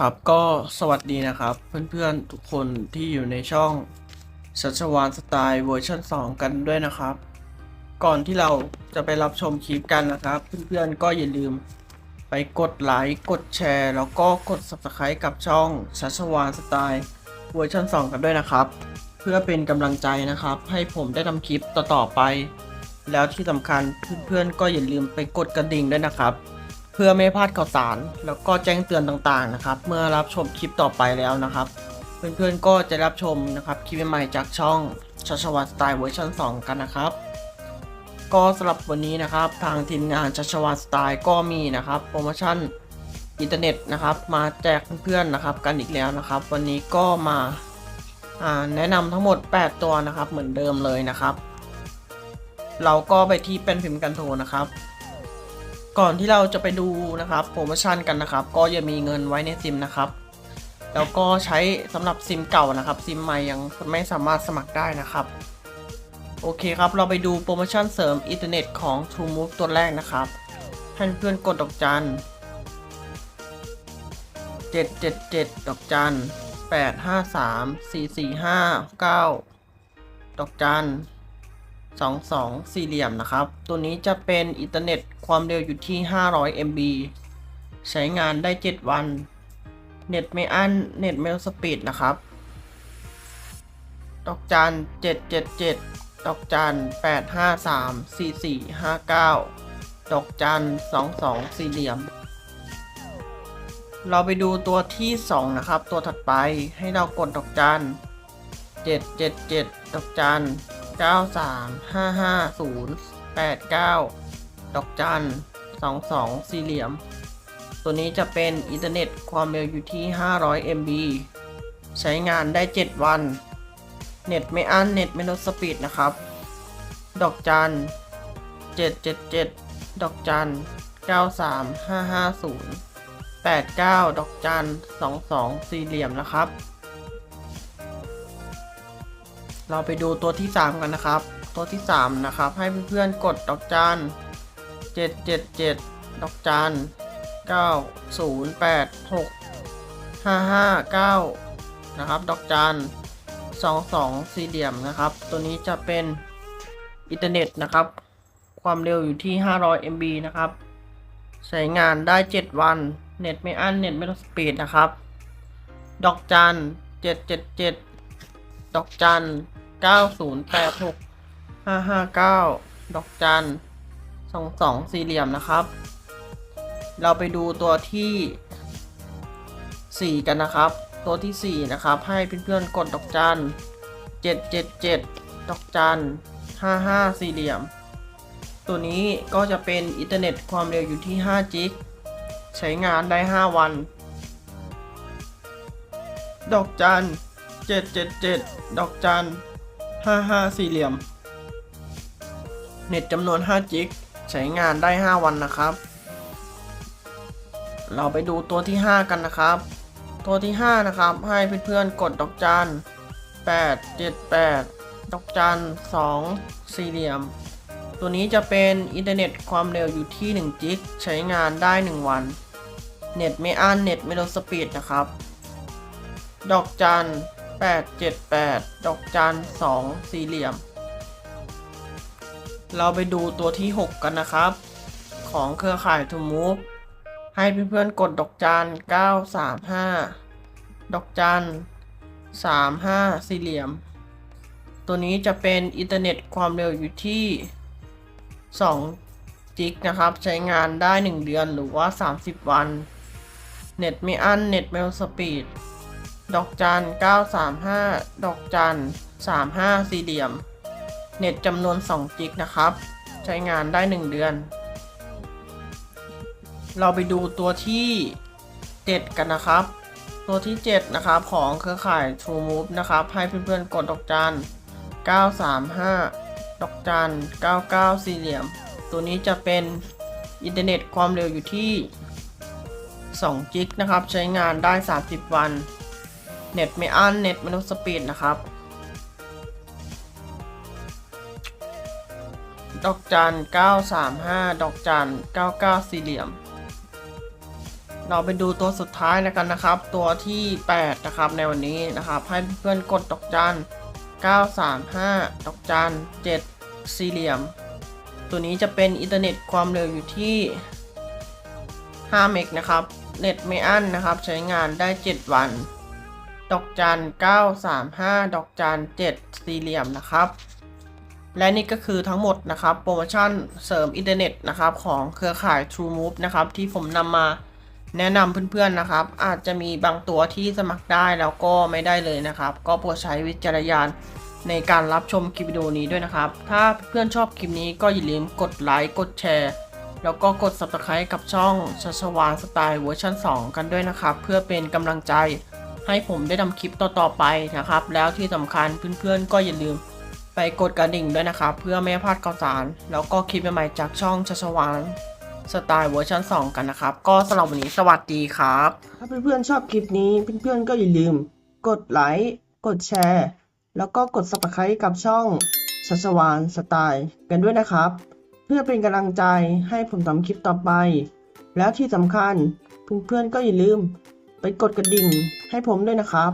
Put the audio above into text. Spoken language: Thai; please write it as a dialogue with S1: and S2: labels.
S1: ครับก็สวัสดีนะครับเพื่อนๆทุกคนที่อยู่ในช่องชัชวานสไตล์เวอร์ชัน2 กันด้วยนะครับ ก่อนที่เราจะไปรับชมคลิปกันนะครับ เพื่อนๆก็อย่าลืมไปกดไลค์กดแชร์ แล้วก็กด Subscribe กับช่องชัชวานสไตล์เวอร์ชัน2 กันด้วยนะครับ เพื่อเป็นกำลังใจนะครับ ให้ผมได้ทำคลิปต่อๆไป แล้วที่สำคัญเพื่อนๆก็อย่าลืมไปกดกระดิ่งด้วยนะครับ เพื่อไม่พลาดข่าวสาร แล้วก็แจ้งเตือนต่างๆนะครับ เมื่อรับชมคลิปต่อไปแล้วนะครับ เพื่อนๆก็จะรับชมนะครับคลิปใหม่จากช่องชัชวัตสไตล์เวอร์ชัน2 กันนะครับ ก็สำหรับวันนี้นะครับทางทีมงานชัชวัตสไตล์ก็มีนะครับโปรโมชั่นอินเทอร์เน็ตนะครับ มาแจกเพื่อนๆนะครับ กันอีกแล้วนะครับ วันนี้ก็มาแนะนำทั้งหมด 8 ตัวนะครับเหมือนเดิมเลยนะครับ เราก็ไปที่เป็นพิมพ์กันโทนะครับ ก่อนที่เราจะไปดูนะครับโปรโมชั่นกันนะครับ ก็อย่ามีเงินไว้ในซิมนะครับ แล้วก็ใช้สำหรับซิมเก่านะครับ ซิมใหม่ยังไม่สามารถสมัครได้นะครับ โอเคครับ เราไปดูโปรโมชั่นเสริมอินเทอร์เน็ตของ TrueMove ตัวแรกนะครับให้เพื่อนกดดอกจัน777ดอกจัน853 445 9ดอกจัน 22 สี่เหลี่ยมนะครับ ตัวนี้จะเป็นอินเทอร์เน็ตความเร็วอยู่ที่ 500 MB ใช้งานได้ 7 วัน เน็ตไม่อั้น เน็ตเมลสปีดนะครับ ดอกจัน 777 ดอกจัน 853 4459 ดอกจัน 22 สี่เหลี่ยม เราไปดูตัวที่ 2 นะครับ ตัวถัดไปให้เรากดดอกจัน 777 ดอกจัน 93 550 89ดอกจัน22สี่เหลี่ยม ตัวนี้จะเป็นอินเทอร์เน็ตความเร็วอยู่ที่ 500 MB ใช้งานได้ 7 วัน เน็ตไม่อั้นเน็ตไม่ลดสปีดนะครับ ดอกจัน777 ดอกจัน93 550 89 ดอกจัน22 สี่เหลี่ยมนะครับ เราไปดูตัวที่ 3 กันนะครับ ตัวที่ 3 นะครับ ให้เพื่อนๆกดดอกจัน777 ดอกจัน9086 559 นะครับ ดอกจัน22 สี่เหลี่ยมนะครับ ตัวนี้จะเป็นอินเทอร์เน็ตนะครับ ความเร็วอยู่ที่ 500 MB นะครับ ใช้งานได้ 7 วัน เน็ตไม่อั้น เน็ตไม่ลดสปีดนะครับ ดอกจัน777 ดอกจัน9086 559ดอกจัน22สี่เหลี่ยมนะครับ เราไปดูตัวที่4กันนะครับ ตัวที่4นะครับ ให้เพื่อนๆกดดอกจัน777ดอกจัน55สี่เหลี่ยม ตัวนี้ก็จะเป็นอินเทอร์เน็ตความเร็วอยู่ที่5จิกใช้งานได้ 5 วัน ดอกจัน 777ดอกจัน55สี่เหลี่ยม เน็ตจำนวน 5 จิก ใช้งานได้ 5 วันนะครับ เราไปดูตัวที่ 5 กันนะครับ ตัวที่ 5 นะครับ ให้เพื่อนๆกดดอกจัน878 ดอกจัน2สี่เหลี่ยม ตัวนี้จะเป็นอินเทอร์เน็ตความเร็วอยู่ที่ 1 จิก ใช้งานได้ 1 วัน เน็ตไม่อั้นเน็ตไม่ลดสปีดนะครับ ดอกจัน 878 ดอกจัน2สี่เหลี่ยม เราไปดูตัวที่ 6 กันนะครับ ของเครือข่าย To Move ให้เพื่อนๆกดดอกจัน935 ดอกจัน35 สี่เหลี่ยม ตัวนี้จะเป็นอินเทอร์เน็ตความเร็วอยู่ที่ 2 จิกนะครับ ใช้งานได้ 1 เดือนหรือว่า 30 วัน เน็ตไม่อั้นเน็ตไม่ลสปีด ดอกจัน 935 ดอกจัน 35 สี่เหลี่ยม เน็ตจำนวน 2 จิกนะครับ ใช้งานได้ 1 เดือน เราไปดูตัวที่ 7 กันนะครับ ตัวที่ 7 นะครับ ของเครือข่าย True Move นะครับ ให้เพื่อนๆ กดดอกจัน 935 ดอกจัน 99 สี่เหลี่ยม ตัวนี้จะเป็นอินเทอร์เน็ตความเร็วอยู่ที่ 2 จิกนะครับ ใช้งานได้ 30 วัน เน็ตไม่อั้นเน็ตมนุษย์สปีดนะครับ ดอกจัน935 ดอกจัน99 สี่เหลี่ยม เราไปดูตัวสุดท้ายแล้วกันนะครับ ตัวที่ 8 นะครับในวันนี้นะครับ ให้เพื่อนกดดอกจัน935 ดอกจัน7 สี่เหลี่ยม ตัวนี้จะเป็นอินเทอร์เน็ตความเร็วอยู่ที่5เมกนะครับ เน็ตไม่อั้นนะครับ ใช้งานได้ 7 วัน ดอกจัน935 ดอกจัน7สี่เหลี่ยมนะครับ และนี่ก็คือทั้งหมดนะครับ โปรโมชั่นเสริมอินเทอร์เน็ตนะครับของเครือข่าย True Move นะครับ ที่ผมนำมาแนะนำเพื่อนๆนะครับ อาจจะมีบางตัวที่สมัครได้แล้วก็ไม่ได้เลยนะครับ ก็โปรดใช้วิจารณญาณในการรับชมคลิปวิดีโอนี้ด้วยนะครับ ถ้าเพื่อนชอบคลิปนี้ก็อย่าลืมกดไลค์ กดแชร์ แล้วก็กด subscribe กับช่องชัชวานสไตล์เวอร์ชัน2 กันด้วยนะครับ เพื่อเป็นกำลังใจ ให้ผมได้ทำคลิปต่อๆไปนะครับ แล้วที่สำคัญเพื่อนๆก็อย่าลืมไปกดกระดิ่งด้วยนะครับ เพื่อไม่พลาดข่าวสาร แล้วก็คลิปใหม่ๆจากช่องชัชวานสไตล์เวอร์ชัน2 กันนะครับ ก็สำหรับวันนี้สวัสดีครับ ถ้าเพื่อนๆชอบคลิปนี้เพื่อนๆก็อย่าลืม กดไลค์กดแชร์ แล้วก็กด subscribe กับช่องชัชวานสไตล์กันด้วยนะครับ เพื่อเป็นกำลังใจให้ผมทำคลิปต่อไป แล้วที่สำคัญเพื่อนๆก็อย่าลืม ไปกดกระดิ่งให้ผมด้วยนะครับ